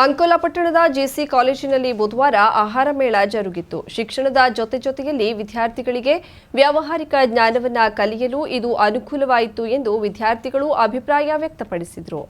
ಅಂಕೋಲಾ ಪಟ್ಟಣದ ಜೆಸಿ ಕಾಲೇಜಿನಲ್ಲಿ ಬುಧವಾರ ಆಹಾರ ಮೇಳ ಜರುಗಿತ್ತು ಶಿಕ್ಷಣದ ಜೊತೆ ಜೊತೆಯಲ್ಲಿ ವಿದ್ಯಾರ್ಥಿಗಳಿಗೆ ವ್ಯಾವಹಾರಿಕ ಜ್ಞಾನವನ್ನ ಕಲಿಯಲು ಇದು ಅನುಕೂಲವಾಯಿತು ಎಂದು ವಿದ್ಯಾರ್ಥಿಗಳು ಅಭಿಪ್ರಾಯ ವ್ಯಕ್ತಪಡಿಸಿದರು.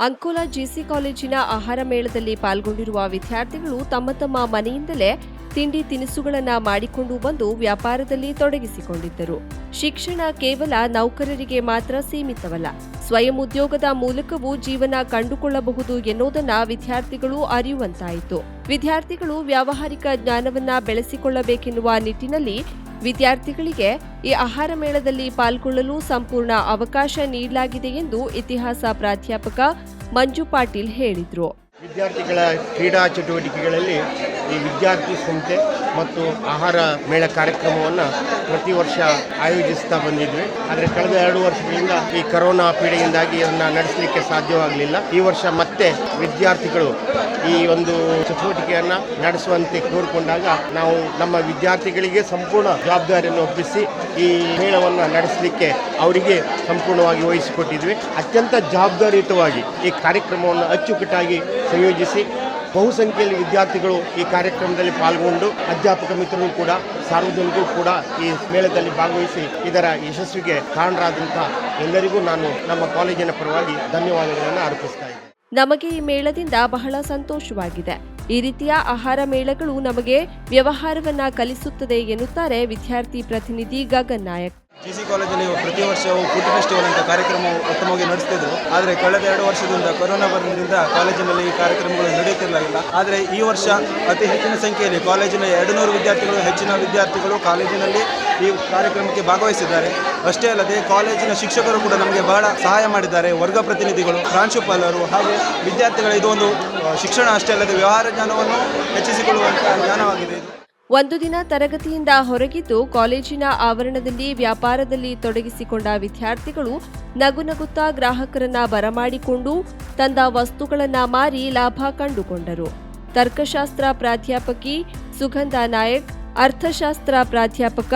ಅಂಕೋಲಾ ಜೆಸಿ ಕಾಲೇಜಿನ ಆಹಾರ ಮೇಳದಲ್ಲಿ ಪಾಲ್ಗೊಂಡಿರುವ ವಿದ್ಯಾರ್ಥಿಗಳು ತಮ್ಮ ತಮ್ಮ ಮನೆಯಿಂದಲೇ ತಿಂಡಿ ತಿನಿಸುಗಳನ್ನು ಮಾಡಿಕೊಂಡು ಬಂದು ವ್ಯಾಪಾರದಲ್ಲಿ ತೊಡಗಿಸಿಕೊಂಡಿದ್ದರು. ಶಿಕ್ಷಣ ಕೇವಲ ನೌಕರರಿಗೆ ಮಾತ್ರ ಸೀಮಿತವಲ್ಲ ಸ್ವಯಂ ಉದ್ಯೋಗದ ಮೂಲಕವೂ ಜೀವನ ಕಂಡುಕೊಳ್ಳಬಹುದು ಎನ್ನುವುದನ್ನ ವಿದ್ಯಾರ್ಥಿಗಳು ಅರಿಯುವಂತಾಯಿತು. ವಿದ್ಯಾರ್ಥಿಗಳು ವ್ಯಾವಹಾರಿಕ ಜ್ಞಾನವನ್ನ ಬೆಳೆಸಿಕೊಳ್ಳಬೇಕೆನ್ನುವ ನಿಟ್ಟಿನಲ್ಲಿ ವಿದ್ಯಾರ್ಥಿಗಳಿಗೆ ಈ ಆಹಾರ ಮೇಳದಲ್ಲಿ ಪಾಲ್ಗೊಳ್ಳಲು ಸಂಪೂರ್ಣ ಅವಕಾಶ ನೀಡಲಾಗಿದೆ ಎಂದು ಇತಿಹಾಸ ಪ್ರಾಧ್ಯಾಪಕ ಮಂಜು ಪಾಟೀಲ್ ಹೇಳಿದರು. ವಿದ್ಯಾರ್ಥಿಗಳ ಕ್ರೀಡಾ ಚಟುವಟಿಕೆಗಳಲ್ಲಿ ಈ ವಿದ್ಯಾರ್ಥಿ ಸಂತೆ ಮತ್ತು ಆಹಾರ ಮೇಳ ಕಾರ್ಯಕ್ರಮವನ್ನು ಪ್ರತಿ ವರ್ಷ ಆಯೋಜಿಸ್ತಾ ಬಂದಿದ್ವಿ. ಆದರೆ ಕಳೆದ ಎರಡು ವರ್ಷಗಳಿಂದ ಈ ಕರೋನಾ ಪೀಡೆಯಿಂದಾಗಿ ಅದನ್ನು ನಡೆಸಲಿಕ್ಕೆ ಸಾಧ್ಯವಾಗಲಿಲ್ಲ. ಈ ವರ್ಷ ಮತ್ತೆ ವಿದ್ಯಾರ್ಥಿಗಳು ಈ ಒಂದು ಚಟುವಟಿಕೆಯನ್ನು ನಡೆಸುವಂತೆ ಕೋರಿಕೊಂಡಾಗ ನಾವು ನಮ್ಮ ವಿದ್ಯಾರ್ಥಿಗಳಿಗೆ ಸಂಪೂರ್ಣ ಜವಾಬ್ದಾರಿಯನ್ನು ಒಪ್ಪಿಸಿ ಈ ಮೇಳವನ್ನು ನಡೆಸಲಿಕ್ಕೆ ಅವರಿಗೆ ಸಂಪೂರ್ಣವಾಗಿ ವಹಿಸಿಕೊಟ್ಟಿದ್ವಿ. ಅತ್ಯಂತ ಜವಾಬ್ದಾರಿಯುತವಾಗಿ ಈ ಕಾರ್ಯಕ್ರಮವನ್ನು ಅಚ್ಚುಕಟ್ಟಾಗಿ ಸಂಯೋಜಿಸಿ ಬಹುಸಂಖ್ಯೆಯಲ್ಲಿ ವಿದ್ಯಾರ್ಥಿಗಳು ಈ ಕಾರ್ಯಕ್ರಮದಲ್ಲಿ ಪಾಲ್ಗೊಂಡು ಅಧ್ಯಾಪಕ ಮಿತ್ರರು ಕೂಡ, ಸಾರ್ವಜನಿಕರು ಕೂಡ ಈ ಮೇಳದಲ್ಲಿ ಭಾಗವಹಿಸಿ ಇದರ ಯಶಸ್ವಿಗೆ ಕಾರಣರಾದಂತಹ ಎಲ್ಲರಿಗೂ ನಾನು ನಮ್ಮ ಕಾಲೇಜಿನ ಪರವಾಗಿ ಧನ್ಯವಾದಗಳನ್ನು ಅರ್ಪಿಸ್ತಾ ಇದ್ದೇನೆ. ನಮಗೆ ಈ ಮೇಳದಿಂದ ಬಹಳ ಸಂತೋಷವಾಗಿದೆ. ಈ ರೀತಿಯ ಆಹಾರ ಮೇಳಗಳು ನಮಗೆ ವ್ಯವಹಾರವನ್ನ ಕಲಿಸುತ್ತದೆ ಎನ್ನುತ್ತಾರೆ ವಿದ್ಯಾರ್ಥಿ ಪ್ರತಿನಿಧಿ ಗಗನ್ ನಾಯಕ್. ಜಿ ಸಿ ಕಾಲೇಜಲ್ಲಿ ಪ್ರತಿ ವರ್ಷವೂ ಫುಡ್ ಫೆಸ್ಟಿವಲ್ ಅಂತ ಕಾರ್ಯಕ್ರಮ ಉತ್ತಮವಾಗಿ ನಡೆಸ್ತಿದ್ರು. ಆದರೆ ಕಳೆದ ಎರಡು ವರ್ಷದಿಂದ ಕೊರೋನಾ ಬರೋದ್ರಿಂದ ಕಾಲೇಜಿನಲ್ಲಿ ಈ ಕಾರ್ಯಕ್ರಮಗಳು ನಡೆಯುತ್ತಿರಲಿಲ್ಲ. ಆದರೆ ಈ ವರ್ಷ ಅತಿ ಹೆಚ್ಚಿನ ಸಂಖ್ಯೆಯಲ್ಲಿ ಕಾಲೇಜಿನ ಎರಡು ನೂರು ವಿದ್ಯಾರ್ಥಿಗಳು, ಹೆಚ್ಚಿನ ವಿದ್ಯಾರ್ಥಿಗಳು ಕಾಲೇಜಿನಲ್ಲಿ ಈ ಕಾರ್ಯಕ್ರಮಕ್ಕೆ ಭಾಗವಹಿಸಿದ್ದಾರೆ. ಅಷ್ಟೇ ಅಲ್ಲದೆ ಕಾಲೇಜಿನ ಶಿಕ್ಷಕರು ಕೂಡ ನಮಗೆ ಬಹಳ ಸಹಾಯ ಮಾಡಿದ್ದಾರೆ. ವರ್ಗ ಪ್ರತಿನಿಧಿಗಳು, ಪ್ರಾಂಶುಪಾಲರು ಹಾಗೂ ವಿದ್ಯಾರ್ಥಿಗಳ ಇದು ಒಂದು ಶಿಕ್ಷಣ ಅಷ್ಟೇ ಅಲ್ಲದೆ ವ್ಯವಹಾರ ಜ್ಞಾನವನ್ನು ಹೆಚ್ಚಿಸಿಕೊಳ್ಳುವಂತಹ ಜ್ಞಾನವಾಗಿದೆ ಒಂದು ದಿನ ತರಗತಿಯಿಂದ ಹೊರಗಿದ್ದು ಕಾಲೇಜಿನ ಆವರಣದಲ್ಲಿ ವ್ಯಾಪಾರದಲ್ಲಿ ತೊಡಗಿಸಿಕೊಂಡ ವಿದ್ಯಾರ್ಥಿಗಳು ನಗು ನಗುತ್ತಾ ಗ್ರಾಹಕರನ್ನ ಬರಮಾಡಿಕೊಂಡು ತಂದ ವಸ್ತುಗಳನ್ನ ಮಾರಿ ಲಾಭ ಕಂಡುಕೊಂಡರು. ತರ್ಕಶಾಸ್ತ್ರ ಪ್ರಾಧ್ಯಾಪಕಿ ಸುಗಂಧ ನಾಯಕ್, ಅರ್ಥಶಾಸ್ತ್ರ ಪ್ರಾಧ್ಯಾಪಕ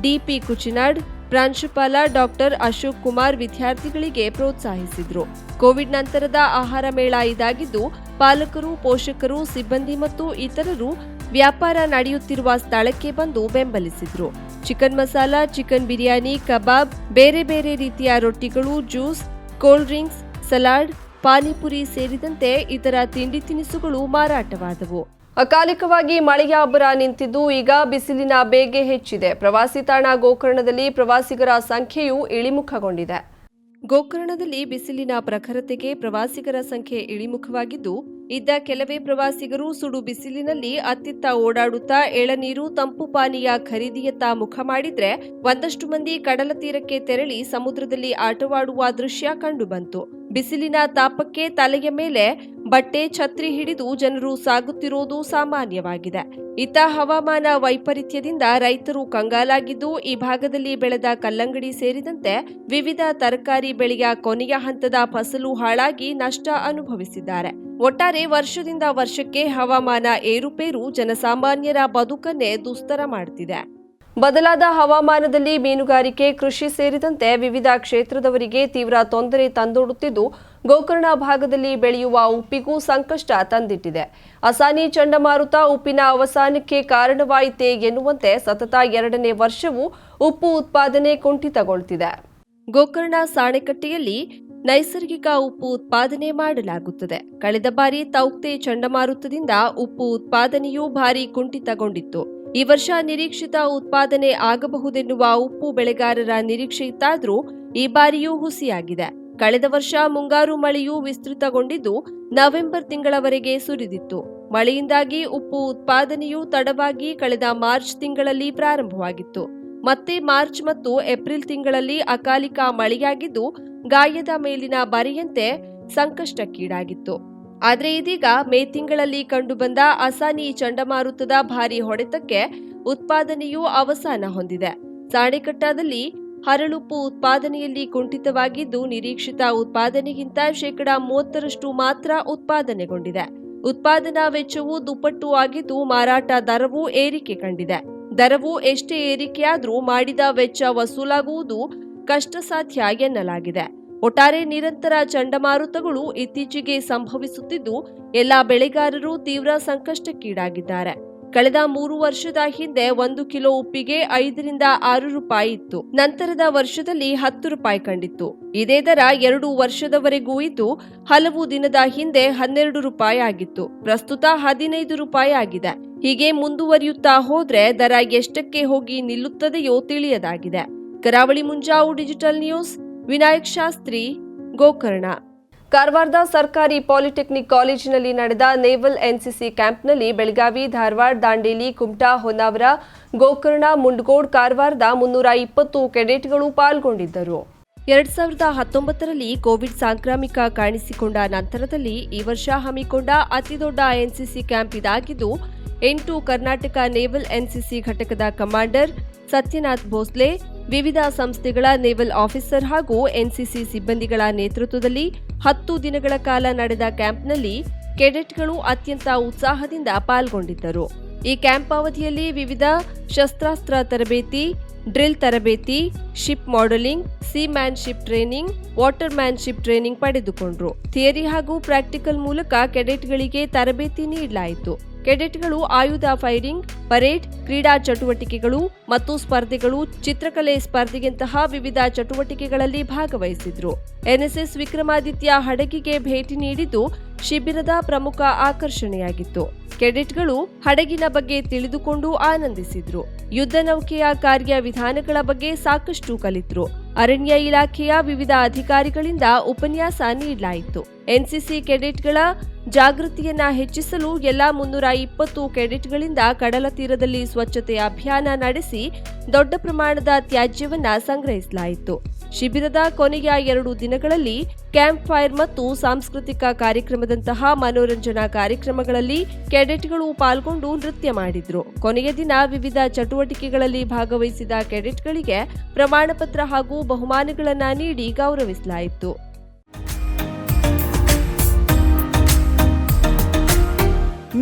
ಡಿಪಿ ಕುಚಿನಾಡ್, ಪ್ರಾಂಶುಪಾಲ ಡಾಕ್ಟರ್ ಅಶೋಕ್ ಕುಮಾರ್ ವಿದ್ಯಾರ್ಥಿಗಳಿಗೆ ಪ್ರೋತ್ಸಾಹಿಸಿದ್ರು. ಕೋವಿಡ್ ನಂತರದ ಆಹಾರ ಮೇಳ ಇದಾಗಿದ್ದು ಪಾಲಕರು, ಪೋಷಕರು, ಸಿಬ್ಬಂದಿ ಮತ್ತು ಇತರರು ವ್ಯಾಪಾರ ನಡೆಯುತ್ತಿರುವ ಸ್ಥಳಕ್ಕೆ ಬಂದು ಬೆಂಬಲಿಸಿದ್ರು. Chicken masala, chicken biryani, kebab, ಬೇರೆ ಬೇರೆ ರೀತಿಯ ರೊಟ್ಟಿಗಳು, juice, cold drinks, salad, panipuri ಸೇರಿದಂತೆ ಇತರ ತಿಂಡಿ ತಿನಿಸುಗಳು ಮಾರಾಟವಾದವು. ಅಕಾಲಿಕವಾಗಿ ಮಳೆಯ ಅಬ್ಬರ ನಿಂತಿದ್ದು ಈಗ ಬಿಸಿಲಿನ ಬೇಗೆ ಹೆಚ್ಚಿದೆ. ಪ್ರವಾಸಿ ತಾಣ ಗೋಕರ್ಣದಲ್ಲಿ ಪ್ರವಾಸಿಗರ ಸಂಖ್ಯೆಯು ಇಳಿಮುಖಗೊಂಡಿದೆ. ಗೋಕರ್ಣದಲ್ಲಿ ಬಿಸಿಲಿನ ಪ್ರಖರತೆಗೆ ಪ್ರವಾಸಿಗರ ಸಂಖ್ಯೆ ಇಳಿಮುಖವಾಗಿದ್ದು, ಇದ್ದ ಕೆಲವೇ ಪ್ರವಾಸಿಗರು ಸುಡು ಬಿಸಿಲಿನಲ್ಲಿ ಅತ್ತಿತ್ತ ಓಡಾಡುತ್ತಾ ಎಳನೀರು, ತಂಪು ಪಾನೀಯ ಖರೀದಿಯತ್ತ ಮುಖ ಮಾಡಿದ್ರೆ ಒಂದಷ್ಟು ಮಂದಿ ಕಡಲ ತೀರಕ್ಕೆ ತೆರಳಿ ಸಮುದ್ರದಲ್ಲಿ ಆಟವಾಡುವ ದೃಶ್ಯ ಕಂಡುಬಂತು. ಬಿಸಿಲಿನ ತಾಪಕ್ಕೆ ತಲೆಯ ಮೇಲೆ ಬಟ್ಟೆ ಛತ್ರಿ ಹಿಡಿದು ಜನರು ಸಾಗುತ್ತಿರುವುದು ಸಾಮಾನ್ಯವಾಗಿದೆ. ಇತ್ತ ಹವಾಮಾನ ವೈಪರೀತ್ಯದಿಂದ ರೈತರು ಕಂಗಾಲಾಗಿದ್ದು, ಈ ಭಾಗದಲ್ಲಿ ಬೆಳೆದ ಕಲ್ಲಂಗಡಿ ಸೇರಿದಂತೆ ವಿವಿಧ ತರಕಾರಿ ಬೆಳೆಯ ಕೊನೆಯ ಹಂತದ ಫಸಲು ಹಾಳಾಗಿ ನಷ್ಟ ಅನುಭವಿಸಿದ್ದಾರೆ. ಒಟ್ಟಾರೆ ವರ್ಷದಿಂದ ವರ್ಷಕ್ಕೆ ಹವಾಮಾನ ಏರುಪೇರು ಜನಸಾಮಾನ್ಯರ ಬದುಕನ್ನೇ ದುಸ್ತರ ಮಾಡುತ್ತಿದೆ ಬದಲಾದ ಹವಾಮಾನದಲ್ಲಿ ಮೀನುಗಾರಿಕೆ, ಕೃಷಿ ಸೇರಿದಂತೆ ವಿವಿಧ ಕ್ಷೇತ್ರದವರಿಗೆ ತೀವ್ರ ತೊಂದರೆ ತಂದೊಡುತ್ತಿದ್ದು ಗೋಕರ್ಣ ಭಾಗದಲ್ಲಿ ಬೆಳೆಯುವ ಉಪ್ಪಿಗೂ ಸಂಕಷ್ಟ ತಂದಿಟ್ಟಿದೆ. ಅಸಾನಿ ಚಂಡಮಾರುತ ಉಪ್ಪಿನ ಅವಸಾನಕ್ಕೆ ಕಾರಣವಾಯಿತೆ ಎನ್ನುವಂತೆ ಸತತ ಎರಡನೇ ವರ್ಷವೂ ಉಪ್ಪು ಉತ್ಪಾದನೆ ಕುಂಠಿತಗೊಳ್ತಿದೆ. ಗೋಕರ್ಣ ಸಾಣೆಕಟ್ಟೆಯಲ್ಲಿ ನೈಸರ್ಗಿಕ ಉಪ್ಪು ಉತ್ಪಾದನೆ ಮಾಡಲಾಗುತ್ತದೆ. ಕಳೆದ ಬಾರಿ ತೌಕ್ತೆ ಚಂಡಮಾರುತದಿಂದ ಉಪ್ಪು ಉತ್ಪಾದನೆಯೂ ಭಾರಿ ಕುಂಠಿತಗೊಂಡಿತ್ತು. ಈ ವರ್ಷ ನಿರೀಕ್ಷಿತ ಉತ್ಪಾದನೆ ಆಗಬಹುದೆನ್ನುವ ಉಪ್ಪು ಬೆಳೆಗಾರರ ನಿರೀಕ್ಷೆ ಇತ್ತಾದರೂ ಈ ಬಾರಿಯೂ ಹುಸಿಯಾಗಿದೆ. ಕಳೆದ ವರ್ಷ ಮುಂಗಾರು ಮಳೆಯೂ ವಿಸ್ತೃತಗೊಂಡಿದ್ದು ನವೆಂಬರ್ ತಿಂಗಳವರೆಗೆ ಸುರಿದಿತ್ತು. ಮಳೆಯಿಂದಾಗಿ ಉಪ್ಪು ಉತ್ಪಾದನೆಯು ತಡವಾಗಿ ಕಳೆದ ಮಾರ್ಚ್ ತಿಂಗಳಲ್ಲಿ ಪ್ರಾರಂಭವಾಗಿತ್ತು. ಮತ್ತೆ ಮಾರ್ಚ್ ಮತ್ತು ಏಪ್ರಿಲ್ ತಿಂಗಳಲ್ಲಿ ಅಕಾಲಿಕ ಮಳೆಯಾಗಿದ್ದು, ಗಾಯದ ಮೇಲಿನ ಬರೆಯಂತೆ ಸಂಕಷ್ಟಕ್ಕೀಡಾಗಿತ್ತು. ಆದರೆ ಇದೀಗ ಮೇ ತಿಂಗಳಲ್ಲಿ ಕಂಡುಬಂದ ಅಸಾನಿ ಚಂಡಮಾರುತದ ಭಾರಿ ಹೊಡೆತಕ್ಕೆ ಉತ್ಪಾದನೆಯು ಅವಸಾನ ಹೊಂದಿದೆ. ಸಾಣೆಕಟ್ಟಾದಲ್ಲಿ ಹರಳುಪ್ಪು ಉತ್ಪಾದನೆಯಲ್ಲಿ ಕುಂಠಿತವಾಗಿದ್ದು ನಿರೀಕ್ಷಿತ ಉತ್ಪಾದನೆಗಿಂತ ಶೇಕಡಾ ಮೂವತ್ತರಷ್ಟು ಮಾತ್ರ ಉತ್ಪಾದನೆಗೊಂಡಿದೆ. ಉತ್ಪಾದನಾ ವೆಚ್ಚವು ದುಪ್ಪಟ್ಟು ಆಗಿದ್ದು ಮಾರಾಟ ದರವೂ ಏರಿಕೆ ಕಂಡಿದೆ. ದರವು ಎಷ್ಟೇ ಏರಿಕೆಯಾದರೂ ಮಾಡಿದ ವೆಚ್ಚ ವಸೂಲಾಗುವುದು ಕಷ್ಟಸಾಧ್ಯ ಎನ್ನಲಾಗಿದೆ. ಒಟ್ಟಾರೆ ನಿರಂತರ ಚಂಡಮಾರುತಗಳು ಇತ್ತೀಚೆಗೆ ಸಂಭವಿಸುತ್ತಿದ್ದು, ಎಲ್ಲಾ ಬೆಳೆಗಾರರು ತೀವ್ರ ಸಂಕಷ್ಟಕ್ಕೀಡಾಗಿದ್ದಾರೆ. ಕಳೆದ ಮೂರು ವರ್ಷದ ಹಿಂದೆ ಒಂದು ಕಿಲೋ ಉಪ್ಪಿಗೆ ಐದರಿಂದ ಆರು ರೂಪಾಯಿ ಇತ್ತು. ನಂತರದ ವರ್ಷದಲ್ಲಿ ಹತ್ತು ರೂಪಾಯಿ ಕಂಡಿತ್ತು. ಇದೇ ದರ ಎರಡು ವರ್ಷದವರೆಗೂ ಇದ್ದು, ಹಲವು ದಿನದ ಹಿಂದೆ ಹನ್ನೆರಡು ರೂಪಾಯಿ ಆಗಿತ್ತು. ಪ್ರಸ್ತುತ ಹದಿನೈದು ರೂಪಾಯಿ ಆಗಿದೆ. ಹೀಗೆ ಮುಂದುವರಿಯುತ್ತಾ ಹೋದ್ರೆ ದರ ಎಷ್ಟಕ್ಕೆ ಹೋಗಿ ನಿಲ್ಲುತ್ತದೆಯೋ ತಿಳಿಯದಾಗಿದೆ. Karavali Munjavu digital news Vinayak Shastri, Gokarna. ಕಾರವಾರದ ಸರ್ಕಾರಿ ಪಾಲಿಟೆಕ್ನಿಕ್ ಕಾಲೇಜಿನಲ್ಲಿ ನಡೆದ ನೇವಲ್ ಎನ್ಸಿಸಿ ಕ್ಯಾಂಪ್ನಲ್ಲಿ ಬೆಳಗಾವಿ, ಧಾರವಾಡ, ದಾಂಡೇಲಿ, ಕುಮಟಾ, ಹೊನ್ನಾವರ, ಗೋಕರ್ಣ, ಮುಂಡಗೋಡ್, ಕಾರವಾರದ ಮುನ್ನೂರ ಇಪ್ಪತ್ತು ಕೆಡೆಟ್ಗಳು ಪಾಲ್ಗೊಂಡಿದ್ದರು. ಎರಡ್ ಸಾವಿರದ ಹತ್ತೊಂಬತ್ತರಲ್ಲಿ ಕೋವಿಡ್ ಸಾಂಕ್ರಾಮಿಕ ಕಾಣಿಸಿಕೊಂಡ ನಂತರದಲ್ಲಿ ಈ ವರ್ಷ ಹಮ್ಮಿಕೊಂಡ ಅತಿದೊಡ್ಡ ಎನ್ಸಿಸಿ ಕ್ಯಾಂಪ್ ಇದಾಗಿದ್ದು, ಎಂಟು ಕರ್ನಾಟಕ ನೇವಲ್ ಎನ್ಸಿಸಿ ಘಟಕದ ಕಮಾಂಡರ್ ಸತ್ಯನಾಥ್ ಭೋಸ್ಲೆ ವಿವಿಧ ಸಂಸ್ಥೆಗಳ ನೇವಲ್ ಆಫೀಸರ್ ಹಾಗೂ ಎನ್ಸಿಸಿ ಸಿಬ್ಬಂದಿಗಳ ನೇತೃತ್ವದಲ್ಲಿ ಹತ್ತು ದಿನಗಳ ಕಾಲ ನಡೆದ ಕ್ಯಾಂಪ್ನಲ್ಲಿ ಕೆಡೆಟ್ಗಳು ಅತ್ಯಂತ ಉತ್ಸಾಹದಿಂದ ಪಾಲ್ಗೊಂಡಿದ್ದರು. ಈ ಕ್ಯಾಂಪ್ ಅವಧಿಯಲ್ಲಿ ವಿವಿಧ ಶಸ್ತ್ರಾಸ್ತ್ರ ತರಬೇತಿ, ಡ್ರಿಲ್ ತರಬೇತಿ, ship modeling seamanship training watermanship training ಪಡೆದುಕೊಂಡರು. ಥಿಯರಿ ಹಾಗೂ ಪ್ರಾಕ್ಟಿಕಲ್ ಮೂಲಕ ಕೆಡೆಟ್ಗಳಿಗೆ ತರಬೇತಿ ನೀಡಲಾಯಿತು. ಕೆಡೆಟ್ಗಳು, ಆಯುಧ ಫೈರಿಂಗ್, ಪರೇಡ್, ಕ್ರೀಡಾ ಚಟುವಟಿಕೆಗಳು ಮತ್ತು ಸ್ಪರ್ಧೆಗಳು ಚಿತ್ರಕಲೆ ಸ್ಪರ್ಧೆಯಂತಹ ವಿವಿಧ ಚಟುವಟಿಕೆಗಳಲ್ಲಿ ಭಾಗವಹಿಸಿದ್ರು. ಎನ್ಎಸ್ಎಸ್ ವಿಕ್ರಮಾದಿತ್ಯ ಹಡಗಿಗೆ ಭೇಟಿ ನೀಡಿದ್ದು ಶಿಬಿರದ ಪ್ರಮುಖ ಆಕರ್ಷಣೆಯಾಗಿತ್ತು. ಕೆಡೆಟ್ಗಳು ಹಡಗಿನ ಬಗ್ಗೆ ತಿಳಿದುಕೊಂಡು ಆನಂದಿಸಿದ್ರು. ಯುದ್ಧ ನೌಕೆಯ ಕಾರ್ಯ ವಿಧಾನಗಳ ಬಗ್ಗೆ ಸಾಕಷ್ಟು ಕಲಿತರು ಅರಣ್ಯ ಇಲಾಖೆಯ ವಿವಿಧ ಅಧಿಕಾರಿಗಳಿಂದ ಉಪನ್ಯಾಸ ನೀಡಲಾಯಿತು. ಎನ್ಸಿಸಿ ಕೆಡೆಟ್ಗಳ ಜಾಗೃತಿಯನ್ನ ಹೆಚ್ಚಿಸಲು ಎಲ್ಲ ಮುನ್ನೂರ ಇಪ್ಪತ್ತು ಕೆಡೆಟ್ಗಳಿಂದ ಕಡಲ ತೀರದಲ್ಲಿ ಸ್ವಚ್ಛತೆ ಅಭಿಯಾನ ನಡೆಸಿ ದೊಡ್ಡ ಪ್ರಮಾಣದ ತ್ಯಾಜ್ಯವನ್ನ ಸಂಗ್ರಹಿಸಲಾಯಿತು. ಶಿಬಿರದ ಕೊನೆಯ ಎರಡು ದಿನಗಳಲ್ಲಿ ಕ್ಯಾಂಪ್ ಫೈರ್ ಮತ್ತು ಸಾಂಸ್ಕೃತಿಕ ಕಾರ್ಯಕ್ರಮದಂತಹ ಮನೋರಂಜನಾ ಕಾರ್ಯಕ್ರಮಗಳಲ್ಲಿ ಕೆಡೆಟ್ಗಳು ಪಾಲ್ಗೊಂಡು ನೃತ್ಯ ಮಾಡಿದ್ರು. ಕೊನೆಯ ದಿನ ವಿವಿಧ ಚಟುವಟಿಕೆಗಳಲ್ಲಿ ಭಾಗವಹಿಸಿದ ಕೆಡೆಟ್ಗಳಿಗೆ ಪ್ರಮಾಣಪತ್ರ ಹಾಗೂ ಬಹುಮಾನಗಳನ್ನ ನೀಡಿ ಗೌರವಿಸಲಾಯಿತು.